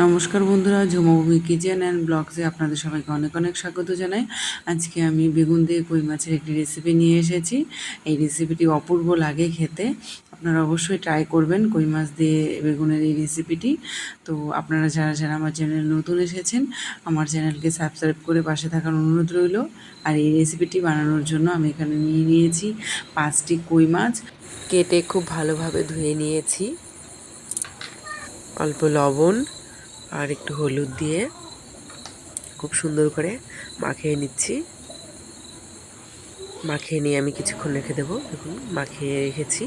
নমস্কার বন্ধুরা ঝুমভূমি kitchen and ব্লগসে আপনাদের সবাইকে অনেক অনেক স্বাগত জানাই। আজকে আমি বেগুন দিয়ে কই মাছের একটি রেসিপি নিয়ে এসেছি। এই রেসিপিটি অপূর্ব লাগে খেতে। আপনারা অবশ্যই ট্রাই করবেন কই মাছ দিয়ে বেগুনের এই রেসিপিটি তো আপনারা যারা যারা আমার চ্যানেলে নতুন এসেছেন, আমার চ্যানেলকে সাবস্ক্রাইব করে পাশে থাকার অনুরোধ রইল। আর এই রেসিপিটি বানানোর জন্য আমি এখানে নিয়ে নিয়েছি পাঁচটি কই মাছ। কেটে খুব ভালোভাবে ধুয়ে নিয়েছি। অল্প লবণ আর একটু হলুদ দিয়ে খুব সুন্দর করে মাখিয়ে নিচ্ছি। মাখিয়ে নিয়ে আমি কিছুক্ষণ রেখে দেবো। দেখুন, মাখিয়ে রেখেছি।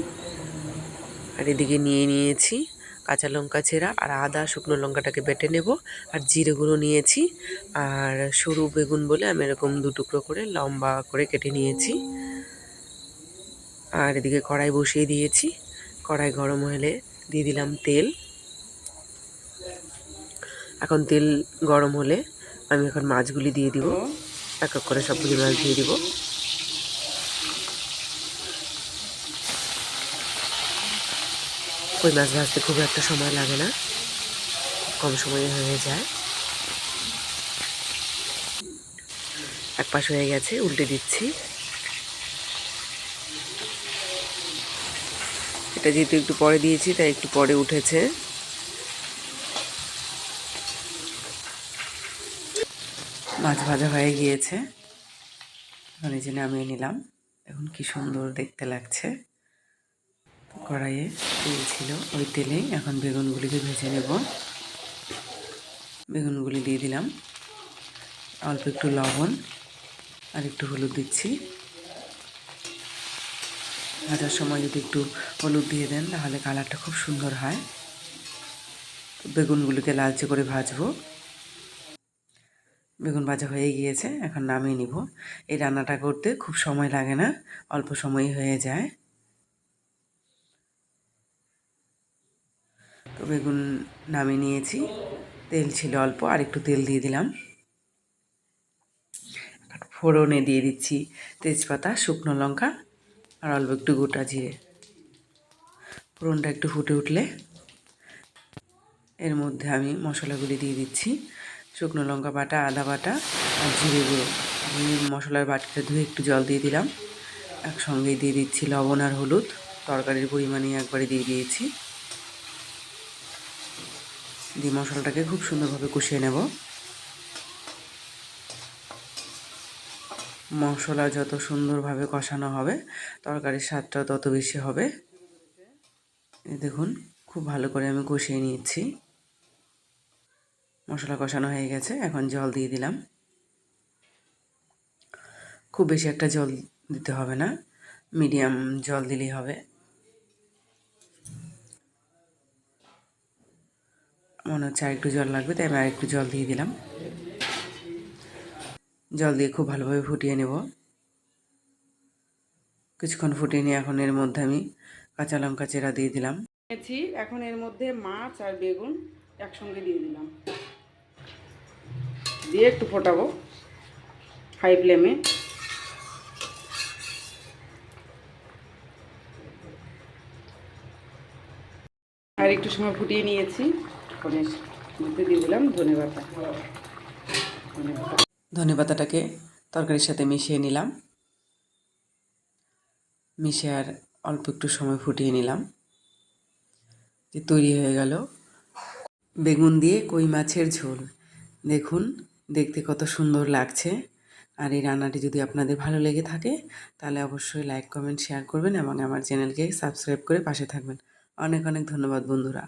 আর এদিকে নিয়ে নিয়েছি কাঁচা লঙ্কা চেরা আর আদা, শুকনো লঙ্কাটাকে বেটে নেব। আর জিরে গুঁড়ো নিয়েছি। আর সরু বেগুন বলে আমি এরকম দু টুকরো করে লম্বা করে কেটে নিয়েছি। আর এদিকে কড়াই বসিয়ে দিয়েছি। কড়াই গরম হলে দিয়ে দিলাম তেল। এখন তেল গরম হলে আমি এখন মাছগুলি দিয়ে দিব। এক এক করে সবগুলি মাছ দিয়ে দিব। কই মাছ ভাজতে খুব একটা সময় লাগে না। কম সময়ে হয়ে যায়। এক পাশ হয়ে গেছে, উল্টে দিচ্ছি। এটা যেহেতু একটু পরে দিয়েছি, তাই একটু পরে উঠেছে। মাছ ভাজা হয়ে গিয়েছে। এই যে নামিয়ে নিলাম। এখন কি সুন্দর দেখতে লাগছে। কড়াইয়ে তেল ছিল, ওই তেলেই এখন বেগুনগুলিকে ভেজে নেব। বেগুনগুলি দিয়ে দিলাম। অল্প একটু লবণ আর একটু হলুদ দিচ্ছি। ভাজার সময় যদি একটু হলুদ দিয়ে দেন, তাহলে কালারটা খুব সুন্দর হয়। বেগুনগুলিকে লালচে করে ভাজবো। বেগুন ভাজা হয়ে গিয়েছে, এখন নামিয়ে নিব। এই রান্নাটা করতে খুব সময় লাগে না, অল্প সময়ই হয়ে যায়। তো বেগুন নামিয়ে নিয়েছি, তেল ছিল অল্প, আর একটু তেল দিয়ে দিলাম। ফোড়নে দিয়ে দিচ্ছি তেজপাতা, শুকনো লঙ্কা, আর অল্প একটু গোটা জিরে। ফোড়নটা একটু ফুটে উঠলে এর মধ্যে আমি মশলাগুলি দিয়ে দিচ্ছি। শুকনো লঙ্কা বাটা, আদা বাটা আর জিরে গুঁড়ো। আমি মশলার বাটিটা ধুয়ে একটু জল দিয়ে দিলাম। একসঙ্গে দিয়ে দিচ্ছি লবণ আর হলুদ। তরকারির পরিমাণে একবারে দিয়ে দিয়েছি। দিয়ে মশলাটাকে খুব সুন্দরভাবে কষিয়ে নেব। মশলা যত সুন্দরভাবে কষানো হবে, তরকারির স্বাদটাও তত বেশি হবে। দেখুন, খুব ভালো করে আমি কষিয়ে নিয়েছি। মশলা কষানো হয়ে গেছে, এখন জল দিয়ে দিলাম। খুব বেশি একটা জল দিতে হবে না, মিডিয়াম জল দিলেই হবে। মনে হচ্ছে আর একটু জল লাগবে, তাই আমি আর একটু জল দিয়ে দিলাম। জল দিয়ে খুব ভালোভাবে ফুটিয়ে নেব। কিছুক্ষণ ফুটিয়ে নিয়ে এখন এর মধ্যে আমি কাঁচা লঙ্কা চেরা দিয়ে দিলাম। এখন এর মধ্যে মাছ আর বেগুন একসঙ্গে দিয়ে দিলাম। দিয়ে একটু ফোটাবো হাই ফ্লেমে আর একটু সময় ফুটিয়ে নিয়েছি। ফোনের মধ্যে দিয়ে দিলাম ধনে পাতা। ধনে পাতাটাকে তরকারির সাথে মিশিয়ে নিলাম। মিশিয়ে আর অল্প একটু সময় ফুটিয়ে নিলাম। যে তৈরি হয়ে গেল। বেগুন দিয়ে কই মাছের ঝোল। দেখুন দেখতে কত সুন্দর লাগছে। আর এই রান্নাটি যদি আপনাদের ভালো লেগে থাকে, তাহলে অবশ্যই লাইক কমেন্ট শেয়ার করবেন এবং আমার চ্যানেলকে সাবস্ক্রাইব করে পাশে থাকবেন। অনেক অনেক ধন্যবাদ বন্ধুরা।